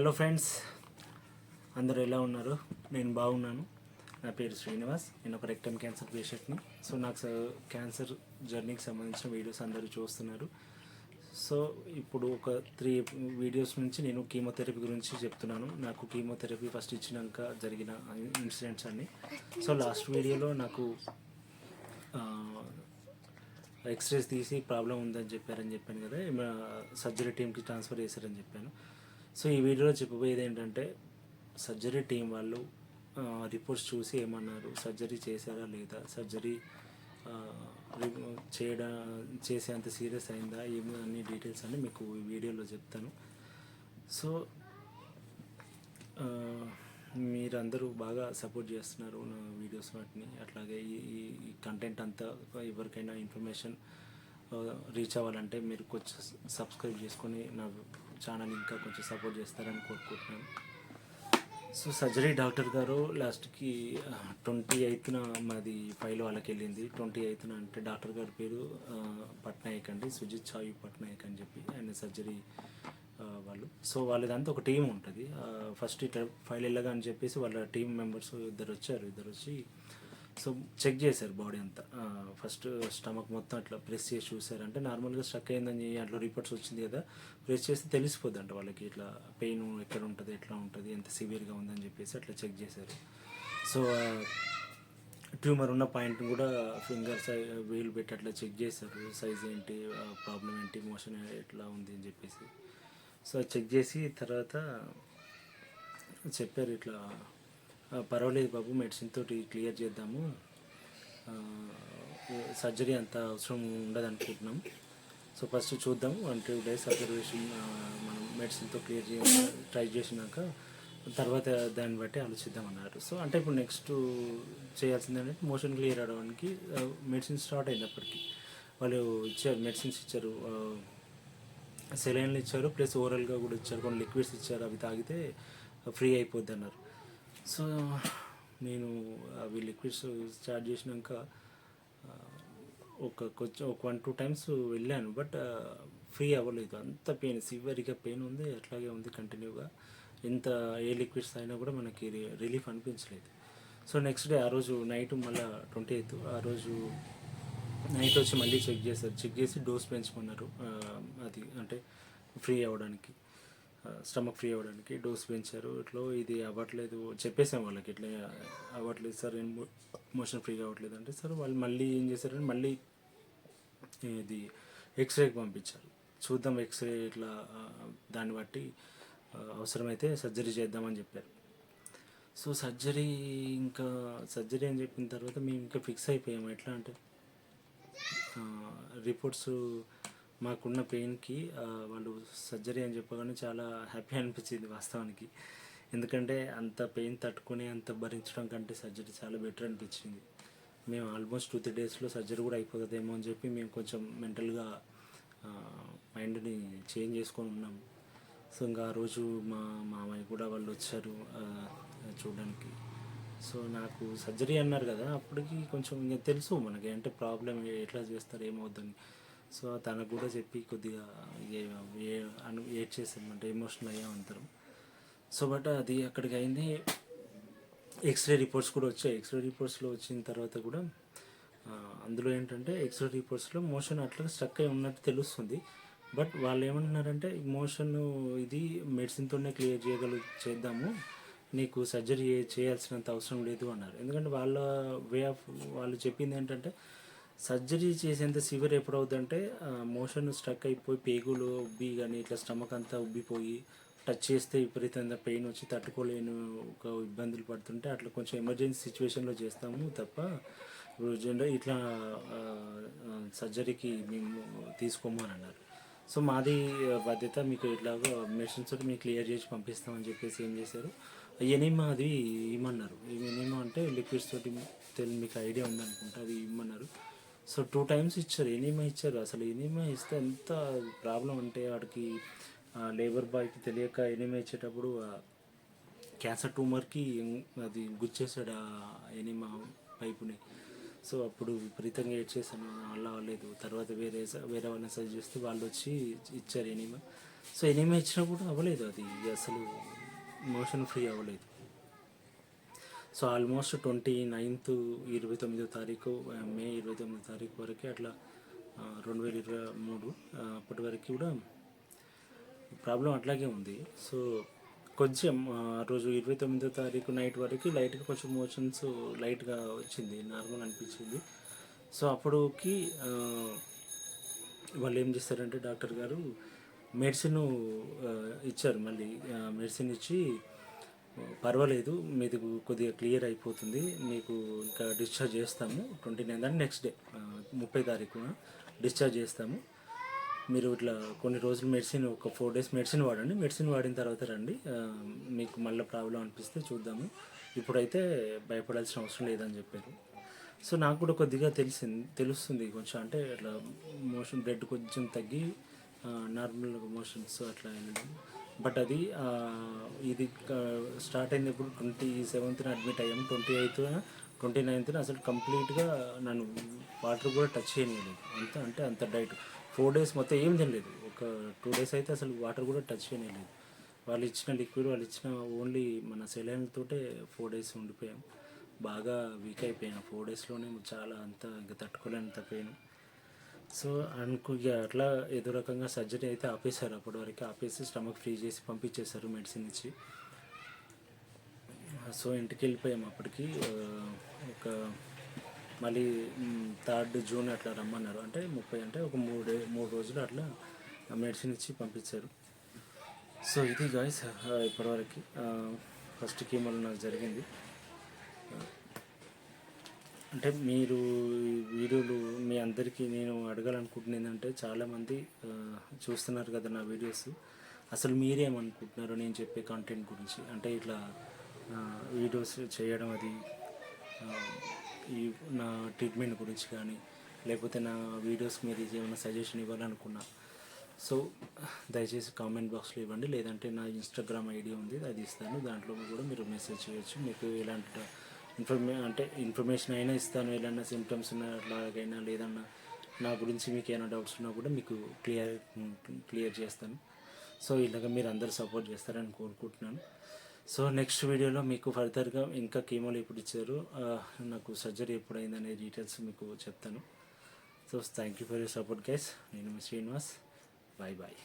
Hello friends అందరూ ఎలా ఉన్నారు? నేను బాగున్నాను. నా పేరు శ్రీనివాస్. నేను ఒక రెక్టమ్ క్యాన్సర్ పేషెంట్ని సో నాకు స- క్యాన్సర్ జర్నీకి సంబంధించిన వీడియోస్ అందరూ చూస్తున్నారు. సో ఇప్పుడు ఒక త్రీ వీడియోస్ నుంచి నేను కీమోథెరపీ గురించి చెప్తున్నాను. నాకు కీమోథెరపీ ఫస్ట్ ఇచ్చినాక జరిగిన ఇన్సిడెంట్స్ అన్ని. సో లాస్ట్ వీడియోలో నాకు ఎక్స్రేస్ తీసి ప్రాబ్లం ఉందని చెప్పారని చెప్పాను కదా. సర్జరీ టీంకి ట్రాన్స్ఫర్ చేశారని చెప్పాను. సో ఈ వీడియోలో చెప్పబోయేది ఏంటంటే సర్జరీ టీం వాళ్ళు రిపోర్ట్స్ చూసి ఏమన్నారు? సర్జరీ చేశారా లేదా? సర్జరీ చేయడం చేసేంత సీరియస్ అయిందా? ఏమి అన్ని డీటెయిల్స్ అన్ని మీకు ఈ వీడియోలో చెప్తాను. సో మీరందరూ బాగా సపోర్ట్ చేస్తున్నారు నా వీడియోస్ వాటిని. అట్లాగే ఈ ఈ- ఈ కంటెంట్ అంతా ఎవరికైనా ఇన్ఫర్మేషన్ రీచ్ అవ్వాలంటే మీరు కొంచెం సబ్స్క్రైబ్ చేసుకొని నా ఛానల్ ఇంకా కొంచెం సపోర్ట్ చేస్తారని కోరుకుంటున్నాను. సో సర్జరీ డాక్టర్ గారు లాస్ట్కి ట్వంటీ ఎయిత్న మాది ఫైల్ వాళ్ళకి వెళ్ళింది ట్వంటీ ఎయిత్న అంటే డాక్టర్ గారి పేరు పట్నాయక్ అండి. సుజిత్ చాయు పట్నాయక్ అని చెప్పి ఆయన సర్జరీ వాళ్ళు. సో వాళ్ళదంతా ఒక టీం ఉంటుంది. ఫస్ట్ ఇట్లా ఫైల్ వెళ్ళగా అని చెప్పేసి వాళ్ళ టీం మెంబర్స్ ఇద్దరు వచ్చారు. ఇద్దరు వచ్చి సో చెక్ చేశారు బాడీ అంతా. ఫస్ట్ స్టమక్ మొత్తం అట్లా ప్రెస్ చేసి చూసారు అంటే నార్మల్గా స్ట్రక్ అయిందని అట్లా రిపోర్ట్స్ వచ్చింది కదా ప్రెస్ చేస్తే తెలిసిపోద్ది అంట వాళ్ళకి ఇట్లా పెయిన్ ఎక్కడ ఉంటుంది ఎట్లా ఉంటుంది ఎంత సివియర్గా ఉందని చెప్పేసి అట్లా చెక్ చేశారు. సో ట్యూమర్ ఉన్న పాయింట్ కూడా ఫింగర్ సై పెట్టి అట్లా చెక్ చేశారు. సైజ్ ఏంటి ప్రాబ్లం ఏంటి మోషన్ ఎట్లా ఉంది అని చెప్పేసి. సో చెక్ చేసి తర్వాత చెప్పారు ఇట్లా పర్వాలేదు బాబు మెడిసిన్ తోటి క్లియర్ చేద్దాము. సర్జరీ అంత అవసరం ఉండదు అనుకుంటున్నాం సో ఫస్ట్ చూద్దాం వన్ టూ డేస్ అబ్జర్వేషన్ మనం మెడిసిన్తో క్లియర్ చేయ ట్రై చేసినాక తర్వాత దాన్ని బట్టి ఆలోచిద్దాం అన్నారు. సో అంటే ఇప్పుడు నెక్స్ట్ చేయాల్సింది ఏంటంటే మోషన్ క్లియర్ అవడానికి మెడిసిన్ స్టార్ట్ అయినప్పటికీ వాళ్ళు ఇచ్చారు మెడిసిన్స్ ఇచ్చారు సెలైన్లు ఇచ్చారు ప్లస్ ఓరల్గా కూడా ఇచ్చారు కొన్ని లిక్విడ్స్ ఇచ్చారు అవి తాగితే ఫ్రీ అయిపోద్ది అన్నారు సో నేను అవి లిక్విడ్స్ స్టార్ట్ చేసినాక ఒక కొంచెం ఒక వన్ టూ టైమ్స్ వెళ్ళాను. బట్ ఫ్రీ అవ్వలేదు. అంత పెయిన్ సివియర్గా పెయిన్ ఉంది. అట్లాగే ఉంది కంటిన్యూగా. ఎంత ఏ లిక్విడ్స్ అయినా కూడా మనకి రిలీఫ్ అనిపించలేదు. సో నెక్స్ట్ డే ఆ రోజు నైట్ మళ్ళీ ట్వంటీ ఎయిత్ ఆ రోజు నైట్ వచ్చి మళ్ళీ చెక్ చేశారు. చెక్ చేసి డోస్ పెంచమన్నారు అది అంటే ఫ్రీ అవ్వడానికి. స్టమక్ ఫ్రీ అవ్వడానికి డోస్ పెంచారు. ఇట్లా ఇది అవ్వట్లేదు చెప్పేసాం వాళ్ళకి. ఇట్లా అవ్వట్లేదు సార్ ఏం మోషన్ ఫ్రీగా అవ్వట్లేదు అంటే సార్ వాళ్ళు మళ్ళీ ఏం చేశారంటే మళ్ళీ ఇది ఎక్స్రేకి పంపించారు. చూద్దాం ఎక్స్రే ఇట్లా దాన్ని బట్టి అవసరమైతే సర్జరీ చేద్దామని చెప్పారు. సో సర్జరీ ఇంకా సర్జరీ అని చెప్పిన తర్వాత మేము ఇంకా ఫిక్స్ అయిపోయాము. ఎట్లా అంటే రిపోర్ట్స్ మాకున్న పెయిన్కి వాళ్ళు సర్జరీ అని చెప్పగానే చాలా హ్యాపీ అనిపించింది వాస్తవానికి. ఎందుకంటే అంత పెయిన్ తట్టుకుని అంత భరించడం కంటే సర్జరీ చాలా బెటర్ అనిపించింది. మేము ఆల్మోస్ట్ టూ త్రీ డేస్లో సర్జరీ కూడా అయిపోతుందేమో అని చెప్పి మేము కొంచెం మెంటల్గా మైండ్ని చేంజ్ చేసుకొని ఉన్నాము సో ఇంకా ఆ రోజు మా మామయ్య కూడా వాళ్ళు వచ్చారు చూడడానికి. సో నాకు సర్జరీ అన్నారు కదా అప్పటికి కొంచెం ఇంకా తెలుసు మనకి అంటే ప్రాబ్లం ఎట్లా చేస్తారు ఏమవుద్దని. సో తనకు కూడా చెప్పి కొద్దిగా ఏ- ఏ అను ఏడ్ చేసాం అంటే ఎమోషనల్ అయ్యాం అందరం సో బట్ అది అక్కడికి అయింది. ఎక్స్రే రిపోర్ట్స్ కూడా వచ్చాయి. ఎక్స్రే రిపోర్ట్స్లో వచ్చిన తర్వాత కూడా అందులో ఏంటంటే ఎక్స్రే రిపోర్ట్స్లో మోషన్ అట్లా స్ట్రక్ అయి ఉన్నట్టు తెలుస్తుంది. బట్ వాళ్ళు ఏమంటున్నారంటే మోషన్ ఇది మెడిసిన్తోనే క్లియర్ చేయగలు చేద్దాము. నీకు సర్జరీ చేయాల్సినంత అవసరం లేదు అన్నారు. ఎందుకంటే వాళ్ళ వే ఆఫ్ వాళ్ళు చెప్పింది ఏంటంటే సర్జరీ చేసేంత సివియర్ ఎప్పుడవుతుందంటే మోషన్ స్ట్రక్ అయిపోయి పేగులు ఉబ్బి కానీ ఇట్లా స్టమక్ అంతా ఉబ్బిపోయి టచ్ చేస్తే విపరీతంగా పెయిన్ వచ్చి తట్టుకోలేని ఒక ఇబ్బందులు పడుతుంటే అట్లా కొంచెం ఎమర్జెన్సీ సిచ్యువేషన్లో చేస్తాము తప్ప ఇప్పుడు జనరల్ ఇట్లా సర్జరీకి మేము తీసుకోము అని అన్నారు. సో మాది బాధ్యత మీకు ఇట్లాగో మెషిన్స్ తోటి మీకు క్లియర్ చేసి పంపిస్తామని చెప్పేసి ఏం చేశారు. ఎనిమా అది ఇమ్మన్నారు. ఎనిమా అంటే లిక్విడ్స్ తోటి తెలి మీకు ఐడియా ఉందనుకుంటా అది ఇమ్మన్నారు. సో టూ టైమ్స్ ఇచ్చారు ఎనీమా ఇచ్చారు? అసలు ఎనీమా ఇస్తే ఎంత ప్రాబ్లం అంటే వాడికి లేబర్ బాయ్కి తెలియక ఎనీమా ఇచ్చేటప్పుడు క్యాన్సర్ ట్యూమర్కి అది గుచ్చేసాడు ఆ ఎనిమా పైపుని. సో అప్పుడు విపరీతంగా ఏడ్ చేశాను అలా అవ్వలేదు తర్వాత వేరే వేరే వాళ్ళని సజెస్ట్ చేస్తే వాళ్ళు వచ్చి ఇచ్చారు ఎనిమా సో ఎనీమా ఇచ్చినా కూడా అవ్వలేదు అది. అసలు మోషన్ ఫ్రీ అవ్వలేదు. సో ఆల్మోస్ట్ ట్వంటీ నైన్త్ ఇరవై తొమ్మిదో తారీఖు మే ఇరవై తొమ్మిదో తారీఖు వరకు అట్లా రెండు వేల ఇరవై మూడు అప్పటి వరకు కూడా ప్రాబ్లం అట్లాగే ఉంది. సో కొంచెం ఆ రోజు ఇరవై తొమ్మిదో తారీఖు నైట్ వరకు లైట్గా కొంచెం మోషన్స్ లైట్గా వచ్చింది నార్మల్ అనిపించింది. సో అప్పుడుకి వాళ్ళు ఏం చేస్తారంటే డాక్టర్ గారు మెడిసిన్ ఇచ్చారు మళ్ళీ మెడిసిన్ ఇచ్చి పర్వాలేదు మీది కొద్దిగా క్లియర్ అయిపోతుంది. మీకు ఇంకా డిశ్చార్జ్ చేస్తాము. ట్వంటీ నైన్ దాన్ని నెక్స్ట్ డే ముప్పై తారీఖున డిశ్చార్జ్ చేస్తాము. మీరు ఇట్లా కొన్ని రోజులు మెడిసిన్ ఒక ఫోర్ డేస్ మెడిసిన్ వాడండి. మెడిసిన్ వాడిన తర్వాత రండి. మీకు మళ్ళీ ప్రాబ్లం అనిపిస్తే చూద్దాము. ఇప్పుడైతే భయపడాల్సిన అవసరం లేదని చెప్పారు. సో నాకు కూడా కొద్దిగా తెలిసింది తెలుస్తుంది కొంచెం. అంటే ఇట్లా మోషన్ బ్లడ్ కొంచెం తగ్గి నార్మల్ మోషన్స్ అట్లా వెళ్ళడం బట్ అది ఇది స్టార్ట్ అయినప్పుడు ట్వంటీ సెవెంత్న అడ్మిట్ అయ్యాము ట్వంటీ ఎయిత్ ట్వంటీ నైన్త్న అసలు కంప్లీట్గా నన్ను వాటర్ కూడా టచ్ చేయలేదు అంత అంటే అంత డైట్. ఫోర్ డేస్ మొత్తం ఏం తినలేదు. ఒక టూ డేస్ అయితే అసలు వాటర్ కూడా టచ్ చేయలేదు వాళ్ళు ఇచ్చిన లిక్విడ్ వాళ్ళు ఇచ్చిన ఓన్లీ మన సెలైన్ తోటే ఫోర్ డేస్ ఉండిపోయాం. బాగా వీక్ అయిపోయాను ఫోర్ డేస్లోనే చాలా అంత ఇంకా తట్టుకోలేనంత పెయిన్. సో అనుకు ఇక అట్లా ఏదో రకంగా సర్జరీ అయితే ఆపేశారు. అప్పటి వరకు ఆపేసి స్టమక్ ఫ్రీ చేసి పంపించేశారు మెడిసిన్ ఇచ్చి. సో ఇంటికి వెళ్ళిపోయాం అప్పటికి. ఒక మళ్ళీ థర్డ్ జూన్ అట్లా రమ్మన్నారు. అంటే ముప్పై అంటే ఒక మూడు మూడు రోజులు అట్లా మెడిసిన్ ఇచ్చి పంపించారు. సో ఇది గాయస్ ఇప్పటివరకు ఫస్ట్ కీమోలో నాకు జరిగింది. అంటే మీరు వీడియోలు మీ అందరికీ నేను అడగాలనుకుంటున్నది ఏంటంటే చాలామంది చూస్తున్నారు కదా నా వీడియోస్. అసలు మీరేమనుకుంటున్నారు నేను చెప్పే కంటెంట్ గురించి? అంటే ఇట్లా వీడియోస్ చేయడం అది ఈ నా ట్రీట్మెంట్ గురించి కానీ లేకపోతే నా వీడియోస్ మీరు ఏమైనా సజెషన్ ఇవ్వాలనుకున్నా. సో దయచేసి కామెంట్ బాక్స్లో ఇవ్వండి. లేదంటే నా ఇన్స్టాగ్రామ్ ఐడి ఉంది అది ఇస్తాను. దాంట్లో కూడా మీరు మెసేజ్ చేయొచ్చు. మీకు ఎలాంటి ఇన్ఫర్మే అంటే ఇన్ఫర్మేషన్ అయినా ఇస్తాను ఏదైనా సిమ్టమ్స్ ఉన్న అట్లాగైనా లేదన్నా నా గురించి మీకు ఏమైనా డౌట్స్ ఉన్నా కూడా మీకు క్లియర్ క్లియర్ చేస్తాను. సో ఇలాగ మీరు అందరు సపోర్ట్ చేస్తారని కోరుకుంటున్నాను. సో నెక్స్ట్ వీడియోలో మీకు ఫర్దర్గా ఇంకా కీమోలు ఎప్పుడు ఇచ్చారు నాకు సర్జరీ ఎప్పుడైంది అనే డీటెయిల్స్ మీకు చెప్తాను. So thank you for your support guys నేను మీ శ్రీనివాస్. Bye bye